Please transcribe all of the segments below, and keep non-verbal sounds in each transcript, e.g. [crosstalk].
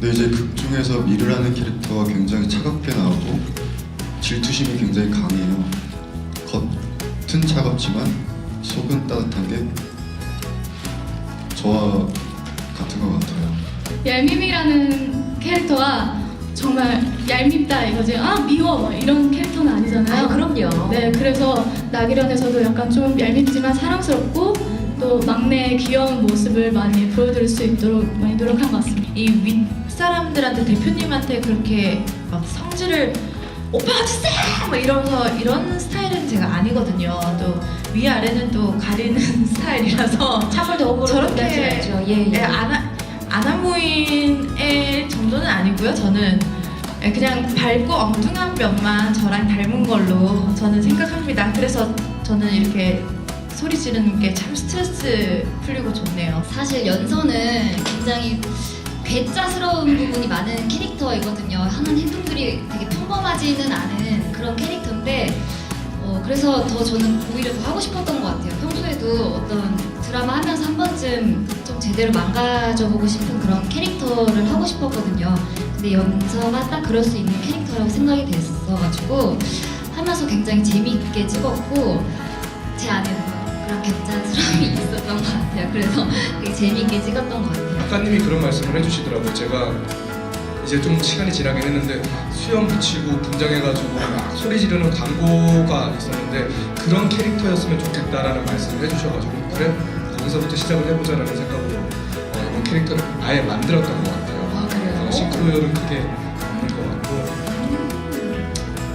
근데 이제 극 중에서 미르라는 캐릭터가 굉장히 차갑게 나오고 질투심이 굉장히 강해요. 겉은 차갑지만 속은 따뜻한 게 저와 같은 것 같아요. 얄밉이라는 캐릭터가 정말 얄밉다 이거지. 아 미워 뭐 이런 캐릭터는 아니잖아요. 아, 그럼요. 네, 그래서 나기련에서도 약간 좀 얄밉지만 사랑스럽고 또 막내의 귀여운 모습을 많이 보여드릴 수 있도록 많이 노력한 것 같습니다. 이윗 사람들한테 대표님한테 그렇게 막 성질을 오빠가 주세요! 막 이러면서 이런 스타일은 제가 아니거든요. 또 위아래는 또 가리는 [laughs] 스타일이라서 차벌도 어그로 저렇게 죠 예, 예. 예, 아나, 아나무인의 정도는 아니고요. 저는 예, 그냥 밝고 엉뚱한 면만 저랑 닮은 걸로 저는 생각합니다. 그래서 저는 이렇게 소리 지르는 게 참 스트레스 풀리고 좋네요. 사실 연서는 굉장히 괴짜스러운 부분이 많은 캐릭터이거든요. 하는 행동들이 되게 평범하지는 않은 그런 캐릭터인데 어, 그래서 더 저는 오히려 더 하고 싶었던 것 같아요. 평소에도 어떤 드라마 하면서 한 번쯤 좀 제대로 망가져보고 싶은 그런 캐릭터를 하고 싶었거든요. 근데 연서가 딱 그럴 수 있는 캐릭터라고 생각이 됐어가지고 하면서 굉장히 재미있게 찍었고 제 안에는 그런 괴짜스러움 이 있었던 것 같아요. 그래서 되게 재미있게 찍었던 것 같아요. 작가님이 그런 말씀을 해주시더라고요. 제가 이제 좀 시간이 지나긴 했는데 수염 붙이고 분장해가지고 막 소리 지르는 광고가 있었는데 그런 캐릭터였으면 좋겠다라는 말씀을 해주셔가지고 그래 거기서부터 시작을 해보자라는 생각으로 어, 이런 캐릭터를 아예 만들었던 것 같아요. 아 그래요? 어, 싱크로율은 크게 있는 것 같고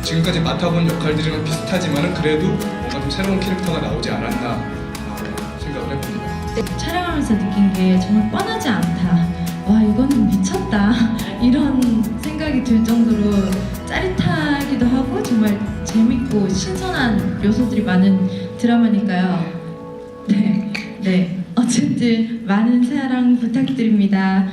지금까지 맡아본 역할들이랑 비슷하지만은 그래도 뭔가 좀 새로운 캐릭터가 나오지 않았나. 촬영하면서 느낀 게 정말 뻔하지 않다. 와, 이거는 미쳤다. [laughs] 이런 생각이 들 정도로 짜릿하기도 하고 정말 재밌고 신선한 요소들이 많은 드라마니까요. 네. 네. 어쨌든 많은 사랑 부탁드립니다.